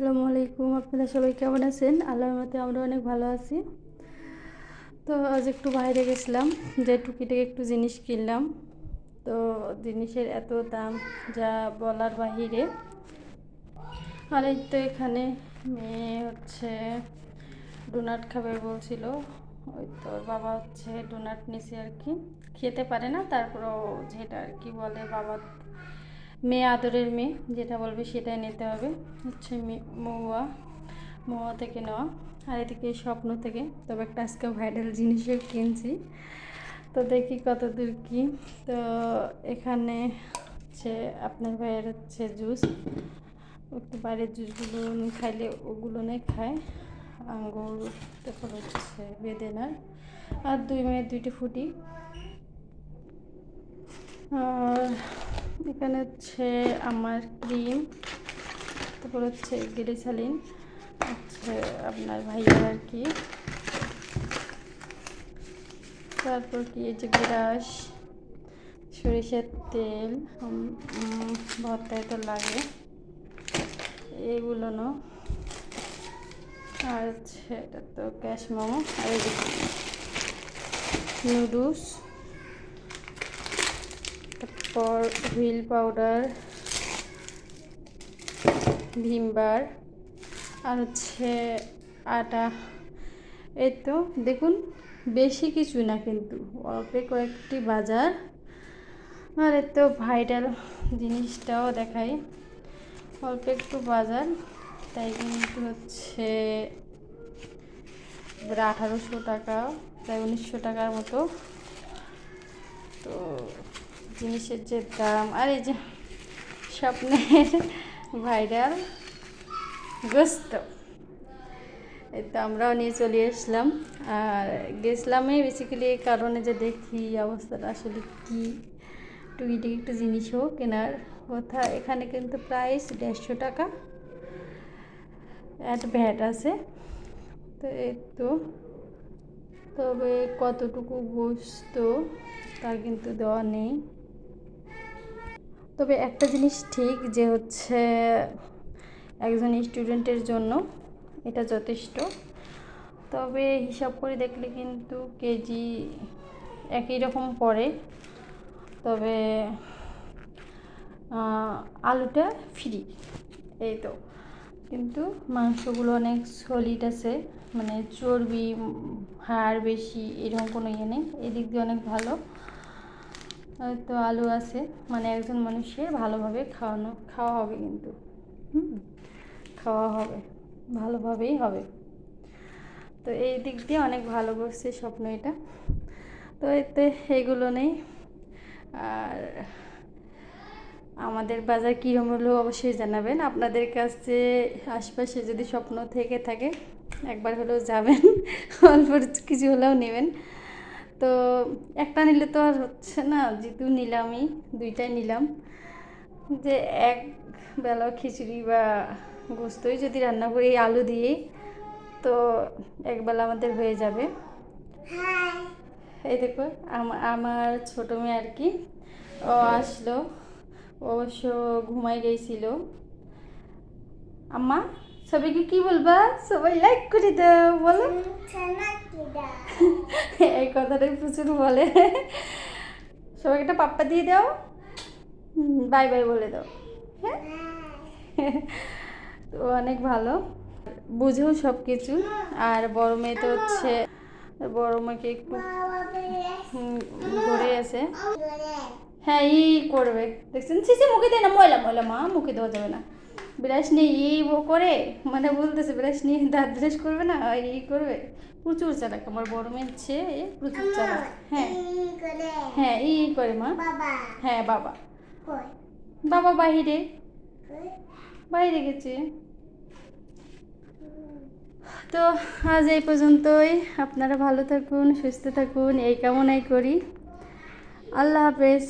আসসালামু আলাইকুম। আপনারা সবাই কেমন আছেন? আল্লাহর মতে আমরা অনেক ভালো আছি। তো আজ একটু বাইরে গেছিলাম, যে টুকিটাকে একটু জিনিস কিনলাম। তো জিনিসের এত দাম, যা বলার বাহিরে। আর এই তো এখানে মেয়ে হচ্ছে ডোনাট খাবে বলছিল। ওই তো বাবা হচ্ছে ডোনাট নিছে আর কি। খেতে পারে না, তারপরও যেটা আর কি বলে বাবা মেয়ে আদরের মেয়ে, যেটা বলবে সেটাই নিতে হবে। হচ্ছে মে- মহুয়া মহুয়া থেকে নেওয়া। আর এদিকে স্বপ্ন থেকে, তবে একটা আজকে ভাইরাল জিনিসও কিনছি। তো দেখি কত দূর কী। তো এখানে হচ্ছে আপনার ভাইয়ের হচ্ছে জুস। একটু বাইরের জুসগুলো খাইলে ওগুলো নেই খায়। আঙ্গুর, তারপর হচ্ছে বেদেনার। আর দুই মেয়ের দুইটি ফুটি। আর এখানে হচ্ছে আমার ক্রিম, তারপর হচ্ছে গ্লিসালিন হচ্ছে আপনার ভাইয়ার আর কি। তারপর কি এই যে ব্রাশ সরিষার তেল ভর্তায় তো লাগে। এগুলো নো আর হচ্ছে এটা তো ক্যাশ মোমো। আর নুডলস। তারপর হুইল পাউডার ভিমবার আর হচ্ছে আটা। এই তো, দেখুন, বেশি কিছু না কিন্তু, অল্পে কয়েকটি বাজার। আর এর তো ভাইটাল জিনিসটাও দেখাই। অল্প একটু বাজার, তাই কিন্তু হচ্ছে আঠারোশো টাকা, প্রায় উনিশশো টাকার মতো। তো জিনিসের যে দাম, আর এই যে স্বপ্নের ভাইরাল গোস্ত, এই তো আমরাও নিয়ে চলে এসলাম আর গেছিলামই বেসিক্যালি এই কারণে যে দেখি অবস্থাটা আসলে কী। টুকিটি একটু জিনিসও কেনার কথা। এখানে কিন্তু প্রাইস দেড়শো টাকা অ্যাড ভ্যাট আছে। তো এই তো, তবে কতটুকু গোস্ত তার কিন্তু দেওয়া নেই। তবে একটা জিনিস ঠিক যে হচ্ছে একজন স্টুডেন্টের জন্য এটা যথেষ্ট। তবে হিসাব করে দেখলে কিন্তু কেজি একই রকম পড়ে। তবে আলুটা ফ্রি এই তো। কিন্তু মাংসগুলো অনেক সলিড আছে মানে চর্বি, হাড় বেশি, এরকম কোনো ইয়ে নেই। এদিক দিয়ে অনেক ভালো। তো আলু আছে। মানে একজন মানুষের ভালোভাবে খাওয়ানো, খাওয়া হবে কিন্তু। খাওয়া হবে, ভালোভাবেই হবে। তো এই দিক দিয়ে অনেক ভালো করছে স্বপ্ন এটা। তো এতে এগুলো নেই। আর আমাদের বাজার কীরকম হলো অবশ্যই জানাবেন। আপনাদের কাছে আশপাশে যদি স্বপ্ন থেকে থাকে, একবার হলেও যাবেন। অল্প কিছু হলেও নেবেন। তো একটা নিলে তো আর হচ্ছে না, যেহেতু নিলামই, দুইটাই নিলাম। যে এক বেলা খিচুড়ি বা গোস্তই যদি রান্না করি আলু দিয়ে তো একবেলা আমাদের হয়ে যাবে। এই দেখো, আম- আমার ছোটো মেয়ে আর কি, ও আসলো। অবশ্য ঘুমাই গেছিল আম্মা? সবাইকে কি বলবা? সবাই লাইক করে দাও, বলো। এই কথাটাই প্রচুর বলে। সবাইকে একটা পাপ্পা দিয়ে দাও। বাই বাই বলে দাও। হ্যাঁ? তো অনেক ভালো। বুঝেও সব কিছু আর বড় মেয়ে তো হচ্ছে, বড় মেয়েকে একটু ঘুরে আছে। হ্যাঁ ই করবে। দেখছেন? সিসি মুখে দেয় না, ময়লা ময়লা, মা, মুখে দেওয়া যাবে না। ব্রাশ নিয়ে ই ও করে মানে বলতেছে ব্রাশ নিয়ে দাঁত ব্রাশ করবে না ই করবে। প্রচুর চালাক আমার বড় মেয়ের চেয়ে প্রচুর চালাক। হ্যাঁ। হ্যাঁ ই করে মা। হ্যাঁ বাবা। বাবা বাইরে। বাইরে গেছে। তো আজ এই পর্যন্তই। আপনারা ভালো থাকুন সুস্থ থাকুন এই কামনাই করি। আল্লাহ হাফেজ।